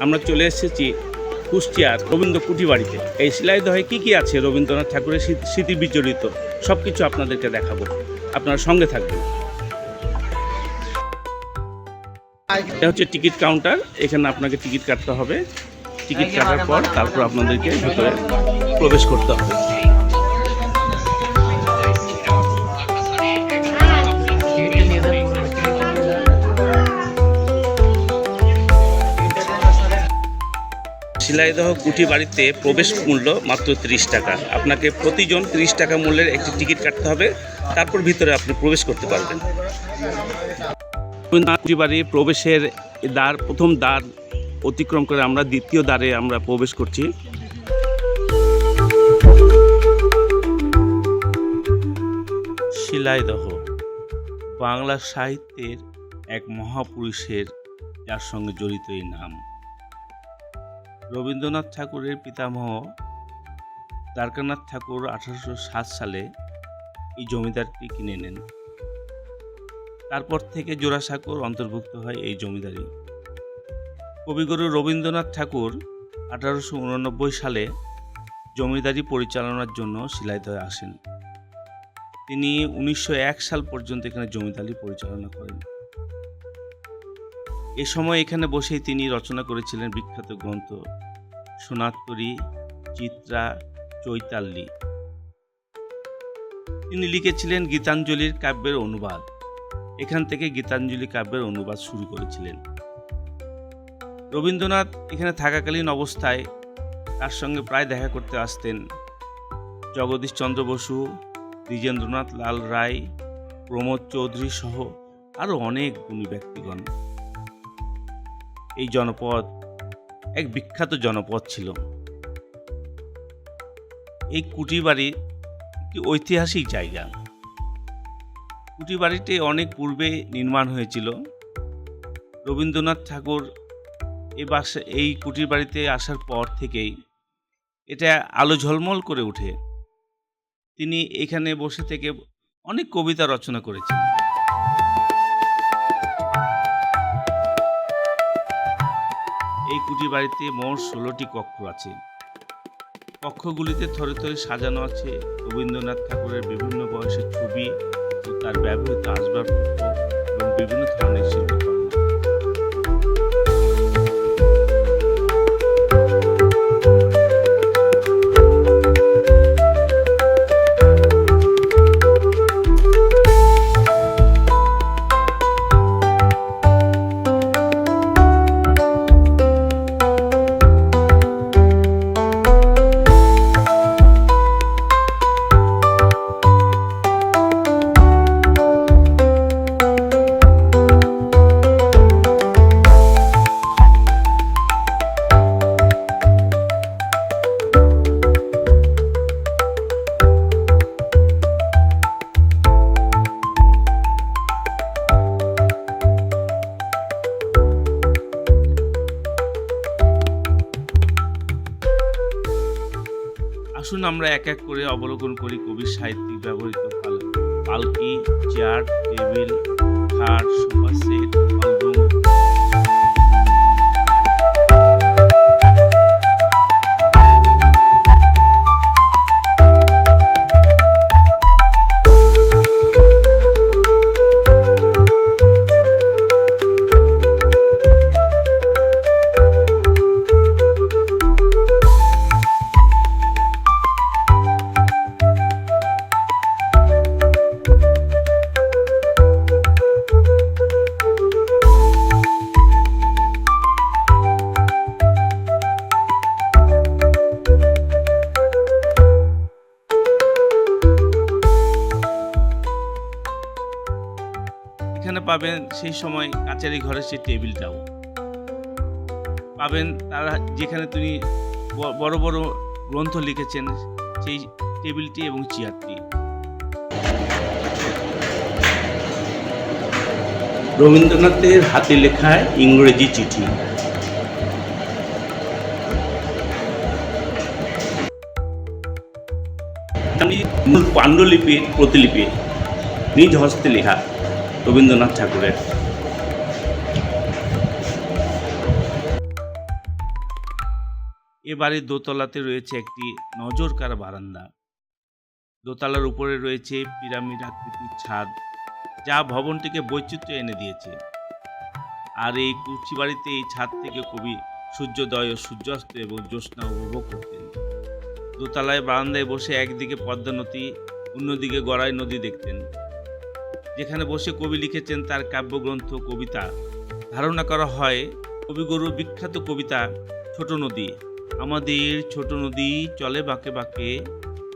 আমরা চলে এসেছি কুষ্টিয়ার রবীন্দ্র কুটি বাড়িতে এই শিলাইদহে কী কী আছে রবীন্দ্রনাথ ঠাকুরের স্মৃতি- বিচলিত বিজড়িত সব কিছু আপনাদেরকে দেখাবো। আপনারা সঙ্গে থাকবেন। এটা হচ্ছে টিকিট কাউন্টার। এখানে আপনাকে টিকিট কাটতে হবে। টিকিট কাটার পর তারপর আপনাদেরকে ভিতরে প্রবেশ করতে হবে। শিলাইদহ কুঠি বাড়িতে প্রবেশ মূল্য মাত্র ত্রিশ টাকা। আপনাকে প্রতিজন ত্রিশ টাকা মূল্যের একটি টিকিট কাটতে হবে। তারপর ভিতরে আপনি প্রবেশ করতে পারবেন। রবীন্দ্রনাথ বাড়ি প্রবেশের দ্বার, প্রথম দ্বার অতিক্রম করে আমরা দ্বিতীয় দ্বারে আমরা প্রবেশ করছি। শিলাইদহ বাংলা সাহিত্যের এক মহাপুরুষের যার সঙ্গে জড়িত এই নাম। রবীন্দ্রনাথ ঠাকুরের পিতামহ দ্বারকানাথ ঠাকুর আঠারোশো সাত সালে এই জমিদারটি কিনে নেন। তারপর থেকে জোড়াসাঁকোর অন্তর্ভুক্ত হয় এই জমিদারি। কবিগুরু রবীন্দ্রনাথ ঠাকুর আঠারোশো উননব্বই সালে জমিদারি পরিচালনার জন্য শিলাইদহে আসেন। তিনি উনিশশো এক সাল পর্যন্ত এখানে জমিদারি পরিচালনা করেন। এ সময় এখানে বসেই তিনি রচনা করেছিলেন বিখ্যাত গ্রন্থ সোনাত্তরী চিত্রা চৈতাল্যী তিনি লিখেছিলেন গীতাঞ্জলির কাব্যের অনুবাদ। এখান থেকে গীতাঞ্জলি কাব্যের অনুবাদ শুরু করেছিলেন। রবীন্দ্রনাথ এখানে থাকাকালীন অবস্থায় তার সঙ্গে প্রায় দেখা করতে আসতেন জগদীশ চন্দ্র বসু, দ্বিজেন্দ্রনাথ লাল রায়, প্রমোদ চৌধুরী সহ আরও অনেক গুণী ব্যক্তিগণ। এই জনপদ, এক বিখ্যাত জনপদ ছিল। এই কুটি বাড়ি একটি ঐতিহাসিক জায়গা। কুটি বাড়িটি অনেক পূর্বে নির্মাণ হয়েছিল। রবীন্দ্রনাথ ঠাকুর এ বাসা, এই কুটির বাড়িতে আসার পর থেকেই এটা আলো ঝলমল করে ওঠে। তিনি এখানে বসে থেকে অনেক কবিতা রচনা করেছেন। এই কুটি বাড়িতে মোট ষোলোটি কক্ষ আছে। কক্ষগুলিতে থরে থরে সাজানো আছে রবীন্দ্রনাথ ঠাকুরের বিভিন্ন বয়সের ছবি ও তার ব্যবহৃত আসবাবপত্র এবং বিভিন্ন ধরনের শিল্পকর্ম আসুন, আমরা এক এক করে অবলোকন করি কবির সাহিত্যিক ব্যবহৃত পাল- পালকি, চেয়ার, টেবিল, খাট, সোফা সেট। পাবেন সেই সময় কাচারি ঘরের সেই টেবিলটাও। পাবেন তারা যেখানে তিনি বড় বড় গ্রন্থ লিখেছেন, সেই টেবিলটি এবং চেয়ারটি। রবীন্দ্রনাথের হাতে লেখা ইংরেজি চিঠি। মূল পাণ্ডুলিপির প্রতিলিপি নিজ হস্তে লেখা। রবীন্দ্রনাথ ঠাকুরের। এ বাড়ির দোতলাতে রয়েছে একটি নজরকার বারান্দা। দোতলার উপরে রয়েছে পিরামিড আকৃতির ছাদ, যা ভবনটিকে বৈচিত্র্য এনে দিয়েছে। আর এই কুচি বাড়িতে এই ছাদ থেকে কবি সূর্যোদয় ও সূর্যাস্ত এবং জ্যোৎস্না উপভোগ করতেন। দোতলায় বারান্দায় বসে একদিকে পদ্মা নদী, অন্যদিকে গড়াই নদী দেখতেন। যেখানে বসে কবি লিখেছেন তার কাব্যগ্রন্থ, কবিতা। ধারণা করা হয়, কবিগুরুর বিখ্যাত কবিতা, ছোট নদী। আমাদের ছোট নদী চলে বাঁকে বাঁকে,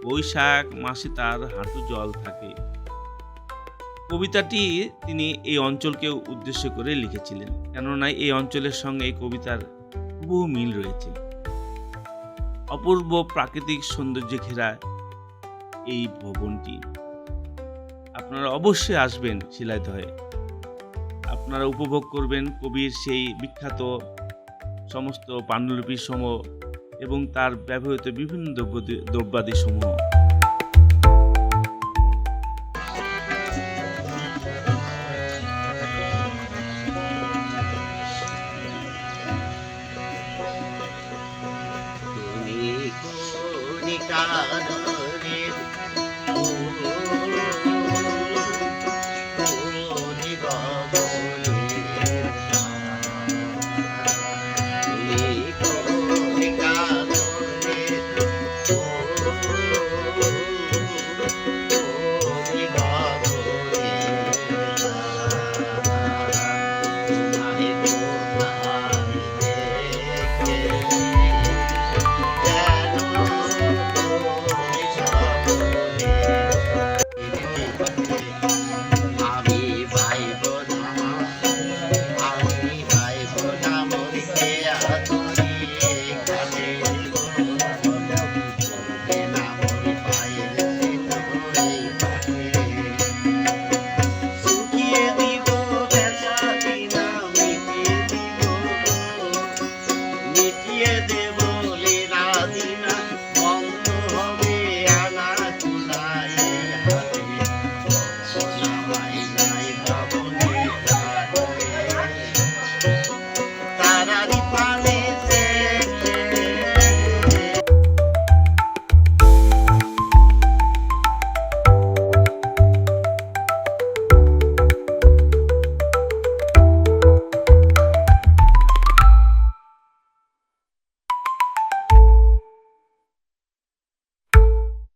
বৈশাখ মাসে তার হাঁটু জল থাকে। কবিতাটি তিনি এই অঞ্চলকে উদ্দেশ্য করে লিখেছিলেন, কেননা এই অঞ্চলের সঙ্গে এই কবিতার বহু মিল রয়েছে। অপূর্ব প্রাকৃতিক সৌন্দর্যে ঘেরা এই ভবনটি। আপনারা অবশ্যই আসবেন শিলাইদহে আপনারা উপভোগ করবেন কবির সেই বিখ্যাত সমস্ত পাণ্ডুলিপি সমূহ এবং তার ব্যবহৃত বিভিন্ন দ্রব্য- দ্রব্যাদি সমূহ কাঁদো